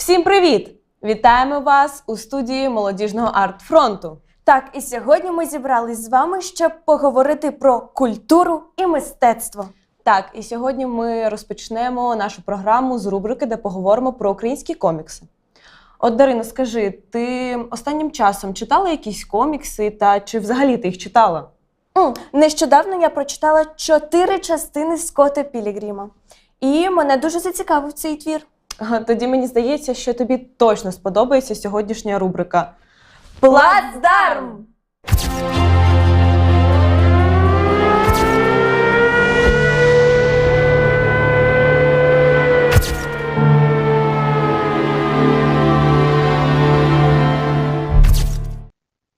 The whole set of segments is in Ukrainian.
Всім привіт! Вітаємо вас у студії молодіжного арт-фронту. Так, і сьогодні ми зібрались з вами, щоб поговорити про культуру і мистецтво. Так, і сьогодні ми розпочнемо нашу програму з рубрики, де поговоримо про українські комікси. От, Дарина, скажи, ти останнім часом читала якісь комікси та чи взагалі ти їх читала? М, Нещодавно я прочитала чотири частини Скотта Пілігріма. І мене дуже зацікавив цей твір. Тоді мені здається, що тобі точно сподобається сьогоднішня рубрика. Плацдарм!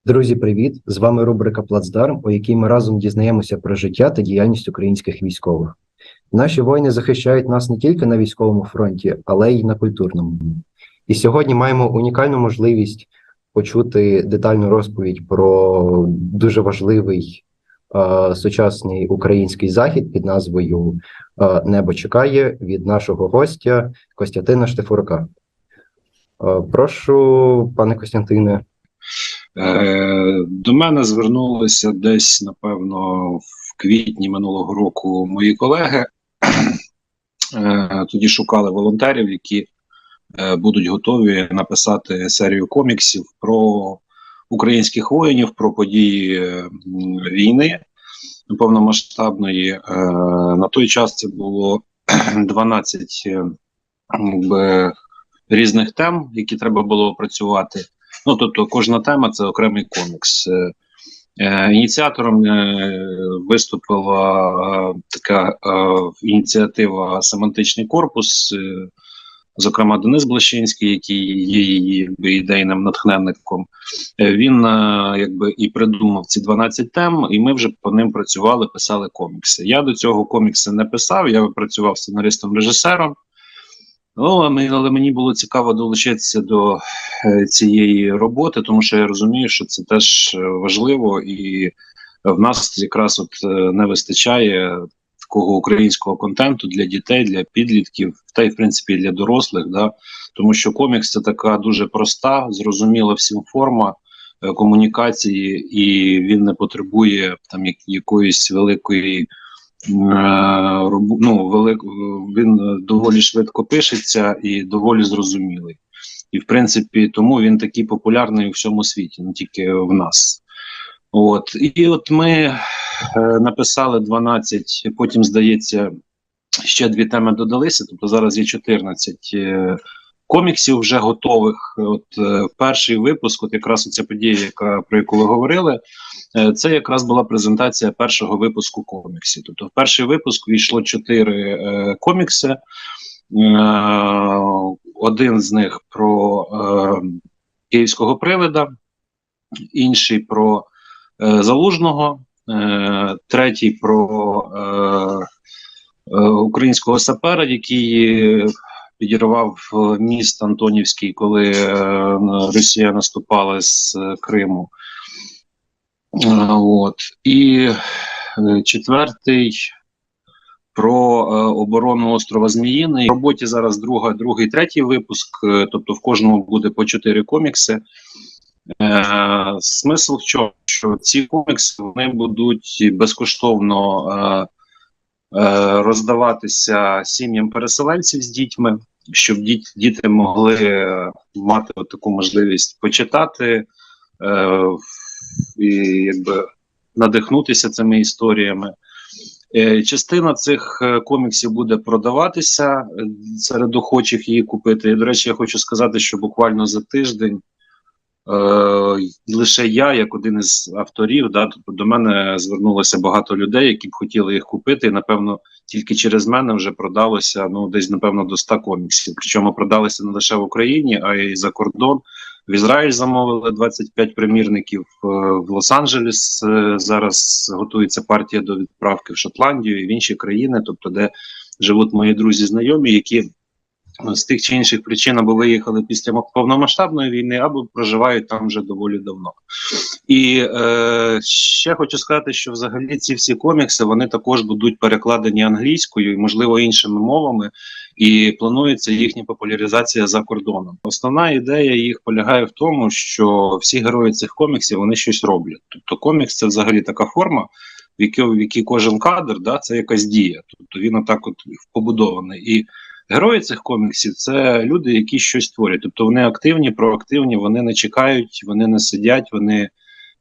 Друзі, привіт! З вами рубрика Плацдарм, у якій ми разом дізнаємося про життя та діяльність українських військових. Наші воїни захищають нас не тільки на військовому фронті, але й на культурному. І сьогодні маємо унікальну можливість почути детальну розповідь про дуже важливий е, сучасний український захід під назвою е, Небо чекає від нашого гостя Костянтина Штефурка. Е, прошу, пане Костянтине. Е, До мене звернулися десь, напевно, в квітні минулого року мої колеги. Е, Тоді шукали волонтерів, які е, будуть готові написати серію коміксів про українських воїнів, про події е, війни повномасштабної. На той час це було 12 е, якби, різних тем, які треба було опрацювати. Ну, тобто, кожна тема це окремий комікс. Е, Ініціатором е, виступила е, така ініціатива Семантичний корпус, зокрема Денис Блащинський, який є її ідейним натхненником. Він якби і придумав ці 12 тем, і ми вже по ним працювали, писали комікси. Я до цього комікси не писав, я працював сценаристом-режисером. Ну, але мені було цікаво долучитися до е, цієї роботи, тому що я розумію, що це теж е, важливо, і в нас якраз от е, не вистачає такого українського контенту для дітей, для підлітків, та й в принципі для дорослих. Да? Тому що комікс це така дуже проста, зрозуміла всім форма комунікації, і він не потребує там якоїсь великої. Е, Ну, велик, він доволі швидко пишеться і доволі зрозумілий. І, в принципі, тому він такий популярний у всьому світі, не тільки в нас. От. І от ми е, написали 12, потім, здається, ще дві теми додалися, тобто зараз є 14 е, коміксів вже готових. От перший випуск, от якраз оця подія, яка, про яку ви говорили, це якраз була презентація першого випуску коміксів. Тобто в перший випуск війшло 4 е, комікси. Е, один з них про е, київського привида, інший про е, залужного, е, третій про е, е, українського сапера, який підірвав е, міст Антонівський, коли е, Росія наступала з е, Криму. От. І е, четвертий про е, оборону острова Зміїний. В роботі зараз друга, другий, третій випуск, е, тобто в кожному буде по чотири комікси. Е, смисл в чому? Що ці комікси вони будуть безкоштовно е, е, роздаватися сім'ям переселенців з дітьми, щоб діт, діти могли мати таку можливість почитати е, і якби надихнутися цими історіями. Е, Частина цих е, коміксів буде продаватися е, серед охочих її купити. І, до речі, я хочу сказати, що буквально за тиждень е, лише я, як один із авторів, да, тобто до мене звернулося багато людей, які б хотіли їх купити. І напевно, тільки через мене вже продалося ну десь напевно до 100 коміксів. Причому продалися не лише в Україні, а й за кордон. В Ізраїль замовили 25 примірників. е, В Лос-Анджелес е, зараз готується партія до відправки в Шотландію і в інші країни, тобто де живуть мої друзі, знайомі, які е, з тих чи інших причин або виїхали після повномасштабної війни, або проживають там вже доволі давно. І е, ще хочу сказати, що взагалі ці всі комікси вони також будуть перекладені англійською і, можливо, іншими мовами. І планується їхня популяризація за кордоном. Основна ідея їх полягає в тому, що всі герої цих коміксів вони щось роблять. Тобто, комікс це взагалі така форма, в якій, в якій кожен кадр да, це якась дія. Тобто він отак от побудований. І герої цих коміксів це люди, які щось творять. Тобто вони активні, проактивні, вони не чекають, вони не сидять, вони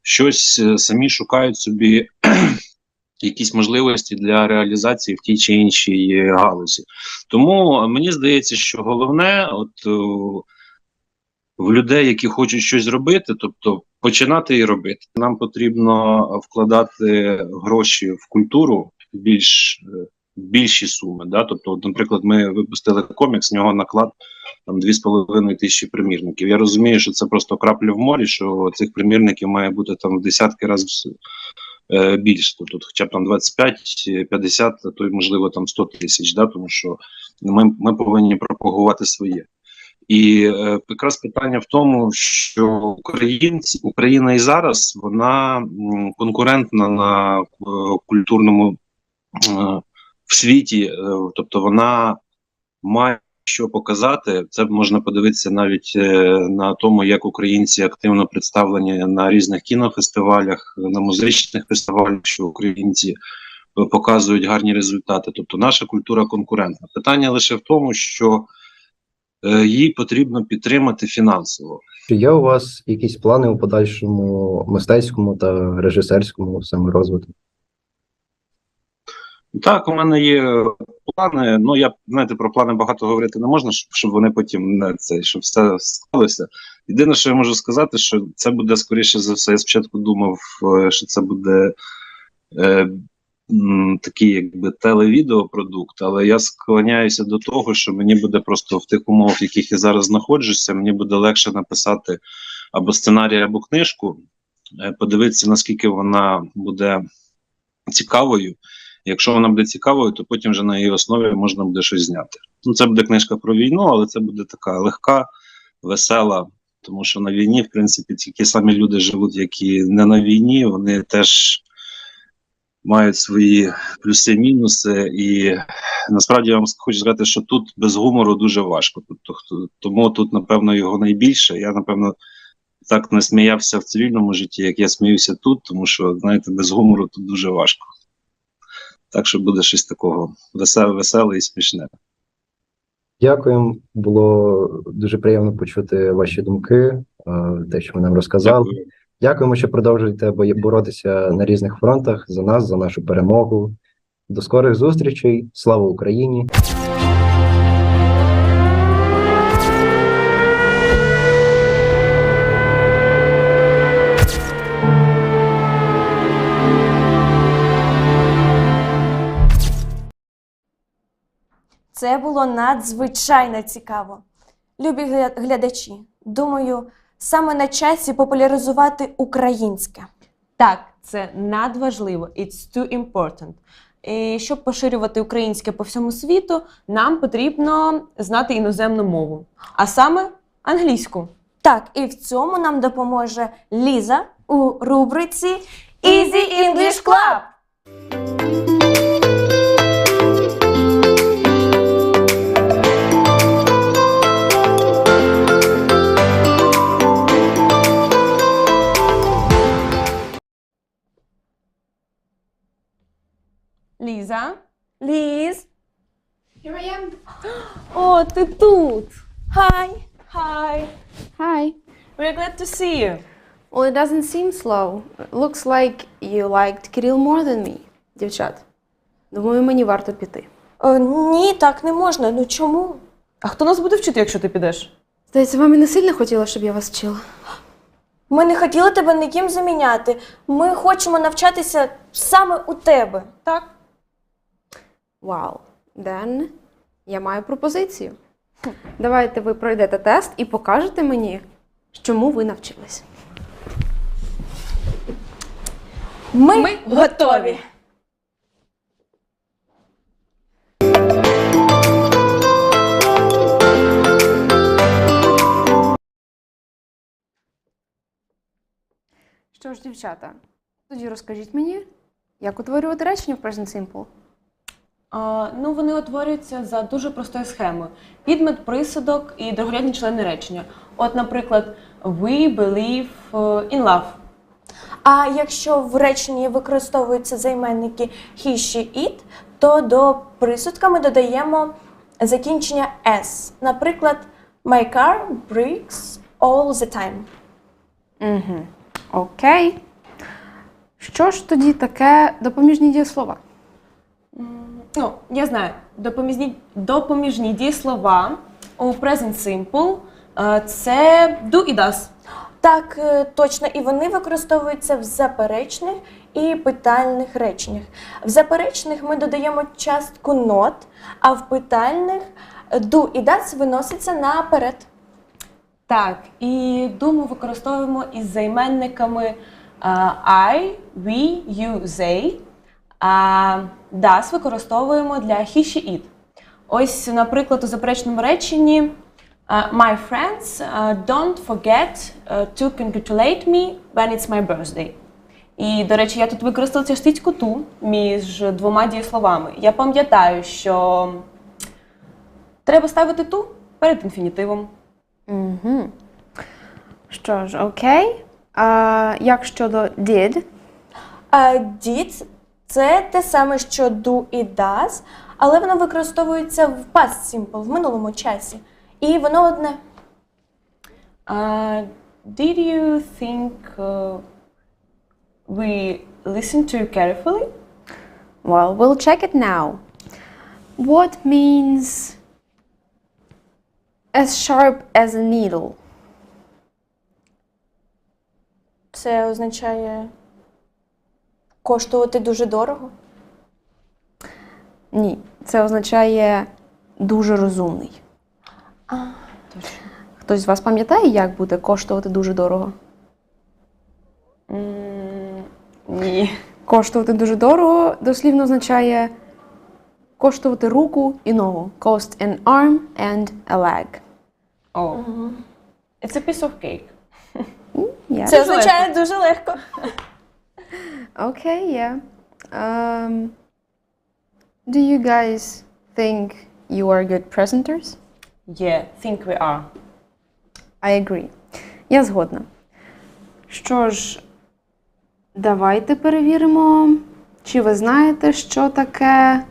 щось е, самі шукають собі якісь можливості для реалізації в тій чи іншій е, галузі. Тому е, мені здається, що головне, от е, в людей, які хочуть щось зробити, тобто починати і робити. Нам потрібно вкладати гроші в культуру більш більші суми. Да? Тобто, от, наприклад, ми випустили комікс, в нього наклад там 2,5 тисячі примірників. Я розумію, що це просто крапля в морі, що цих примірників має бути там в десятки разів е, більше. Тобто, хоча б там 25, 50, а то й можливо там 100 тисяч, да? тому що ми, ми повинні пропагувати своє. І е, якраз питання в тому, що українці Україна і зараз вона конкурентна на е, культурному е, в світі, е, тобто вона має що показати. Це можна подивитися навіть е, на тому, як українці активно представлені на різних кінофестивалях, на музичних фестивалях, що українці е, показують гарні результати. Тобто наша культура конкурентна. Питання лише в тому, що е, її потрібно підтримати фінансово. Чи є у вас якісь плани у подальшому мистецькому та режисерському саме розвитку? Так, у мене є плани. Ну я знаєте, про плани багато говорити не можна, щоб, щоб вони потім не це, щоб все сталося. Єдине, що я можу сказати, що це буде скоріше за все. Я спочатку думав, е, що це буде е, м, такий, якби телевідеопродукт, але я склоняюся до того, що мені буде просто в тих умовах, в яких я зараз знаходжуся, мені буде легше написати або сценарій, або книжку, е, подивитися, наскільки вона буде цікавою. Якщо вона буде цікавою, то потім вже на її основі можна буде щось зняти. Ну, це буде книжка про війну, але це буде така легка, весела. Тому що на війні, в принципі, ті самі люди живуть, які не на війні, вони теж мають свої плюси-мінуси. І насправді я вам хочу сказати, що тут без гумору дуже важко. Тобто, тому тут, напевно, його найбільше. Я, напевно, так не сміявся в цивільному житті, як я сміюся тут, тому що, знаєте, без гумору тут дуже важко. Так що буде щось такого веселе, веселе і смішне. Дякуємо. Було дуже приємно почути ваші думки, е, те, що ви нам розказали. Дякую. Дякуємо, що продовжуєте боротися на різних фронтах за нас, за нашу перемогу. До скорих зустрічей. Слава Україні! Це було надзвичайно цікаво. Любі глядачі, думаю, саме на часі популяризувати українське. Так, це надважливо. It's too important. І щоб поширювати українське по всьому світу, нам потрібно знати іноземну мову, а саме англійську. Так, і в цьому нам допоможе Ліза у рубриці Easy English Club. Ліза. Ліз, Here I am. О, ти тут. хай! Hi. Hi. We're glad to see you. Well, it doesn't seem slow. Looks like you liked Kirill more than me, дівчат. Думаю, мені варто піти. О, ні, так не можна. Ну чому? А хто нас буде вчити, якщо ти підеш? Здається, вам і не сильно хотіла, щоб я вас вчила. Ми не хотіли тебе ніким заміняти. Ми хочемо навчатися саме у тебе. Так. Вау. Then я маю пропозицію. Давайте ви пройдете тест і покажете мені, чому ви навчились. Ми, Ми готові. Що ж, дівчата, тоді розкажіть мені, як утворювати речення в Present Simple. А, ну, вони утворюються за дуже простою схемою: підмет, присудок і другорядні члени речення. От, наприклад, we believe in love. А якщо в реченні використовуються займенники he, she, it, то до присудка ми додаємо закінчення s. Наприклад, my car breaks all the time. Угу. Окей. Що ж тоді таке допоміжні дієслова? Ну, я знаю, допоміжні, допоміжні дієслова у present simple е, це do і does. Так, е, точно, і вони використовуються в заперечних і питальних реченнях. В заперечних ми додаємо частку not, а в питальних do і does виноситься наперед. Так, і do ми використовуємо із займенниками е, I, we, you, they. А does використовуємо для he, she, it. Ось, наприклад, у заперечному реченні My friends don't forget to congratulate me when it's my birthday. І, до речі, я тут використала цю штучку ту між двома дієсловами. Я пам'ятаю, що треба ставити ту перед інфінітивом. Угу. Що ж, окей. А як щодо did? А did – це те саме, що do і does, але воно використовується в past simple, в минулому часі. І воно одне. Uh, did you think uh, we listened to you carefully? Well, we'll check it now. What means as sharp as a needle? Це означає коштувати дуже дорого. Ні, це означає дуже розумний. Хтось з вас пам'ятає, як буде коштувати дуже дорого? М, Ні. Коштувати дуже дорого дослівно означає коштувати руку і ногу. Cost an arm and a leg. Oh. It's a piece of cake. Yeah. Це означає дуже легко. Okay, yeah. Um, do you guys think you are good presenters? Yeah, think we are. I agree. Я згодна. Що ж, давайте перевіримо, чи ви знаєте, що таке.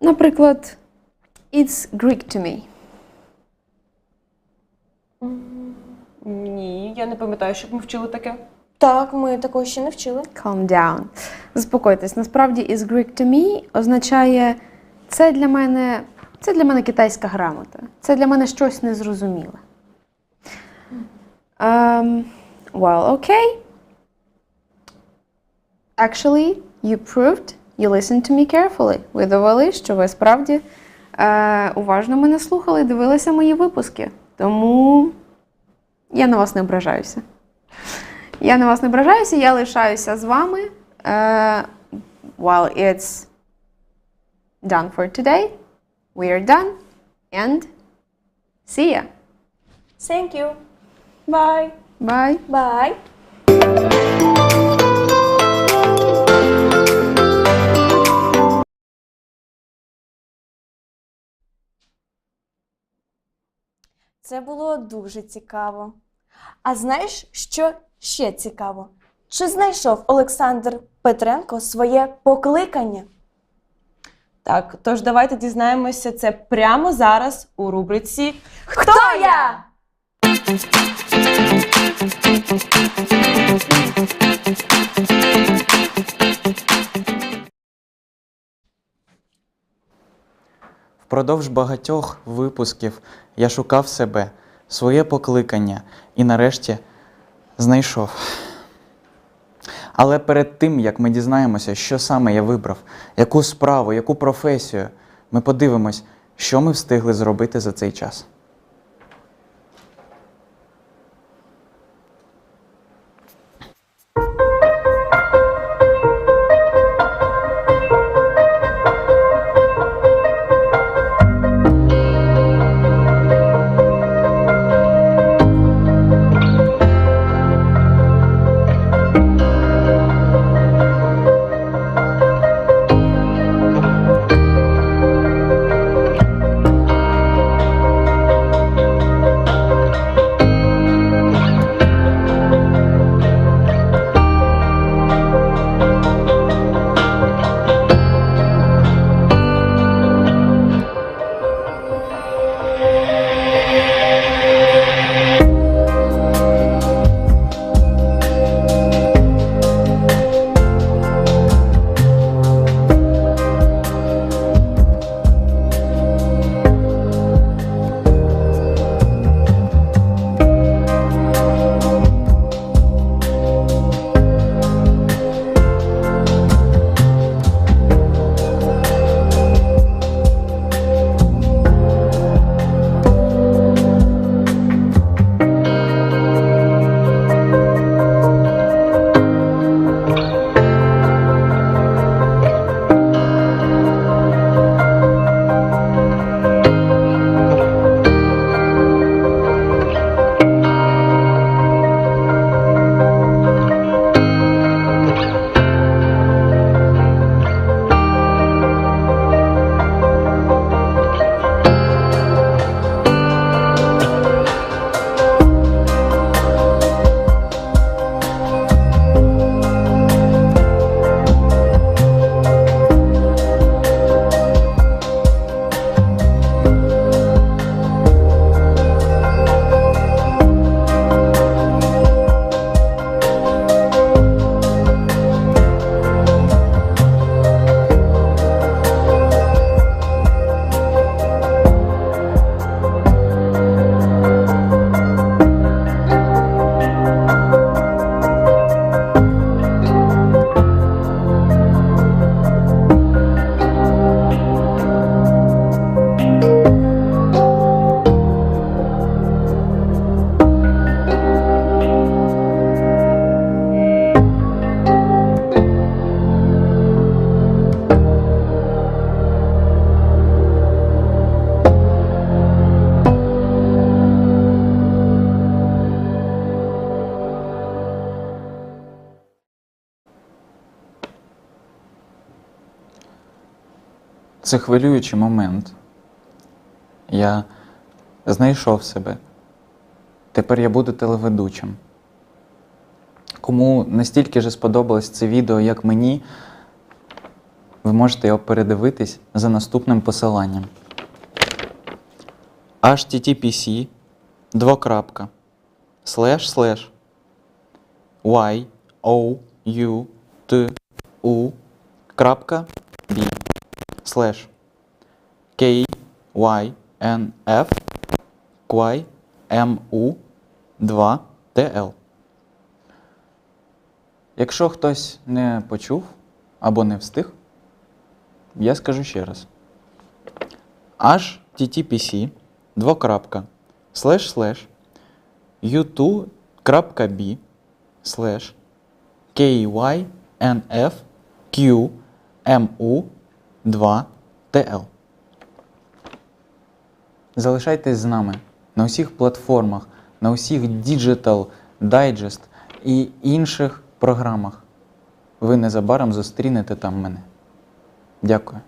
Наприклад, It's Greek to me. Ні, я не пам'ятаю, щоб ми вчили таке. Так, ми такого ще не вчили. Calm down. Заспокойтесь. Насправді, is Greek to me означає це для мене, це для мене китайська грамота. Це для мене щось незрозуміле. Um, well, okay. Actually, you proved you listened to me carefully. Ви довели, що ви справді е, уважно мене слухали і дивилися мої випуски. Тому я на вас не ображаюся. Я на вас не ображаюся, я лишаюся з вами. Uh, while it's done for today, we are done. And see ya. Thank you. Bye! Bye. Bye. Це було дуже цікаво. А знаєш, що ще цікаво? Чи знайшов Олександр Петренко своє покликання? Так, тож давайте дізнаємося це прямо зараз у рубриці Хто я? Впродовж багатьох випусків я шукав себе, своє покликання і нарешті знайшов. Але перед тим, як ми дізнаємося, що саме я вибрав, яку справу, яку професію, ми подивимось, що ми встигли зробити за цей час. Це хвилюючий момент. Я знайшов себе. Тепер я буду телеведучим. Кому настільки же сподобалось це відео, як мені, ви можете його передивитись за наступним посиланням. httpc двокрапка слеш слеш y o u t u крапка слеш k y n f y m u 2 tl Якщо хтось не почув або не встиг, я скажу ще раз. httpc двокрапка слеш слеш u2.b слеш kynfqmu 2 tl Залишайтесь з нами на усіх платформах, на усіх Digital Digest і інших програмах. Ви незабаром зустрінете там мене. Дякую.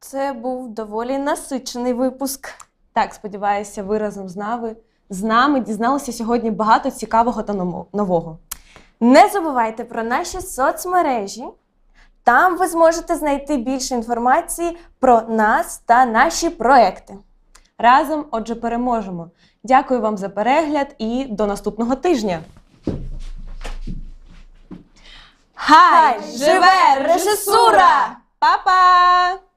Це був доволі насичений випуск. Так, сподіваюся, ви разом з нами з нами дізналися сьогодні багато цікавого та нового. Не забувайте про наші соцмережі. Там ви зможете знайти більше інформації про нас та наші проекти. Разом, отже, переможемо. Дякую вам за перегляд і до наступного тижня. Хай живе режисура! Па-па!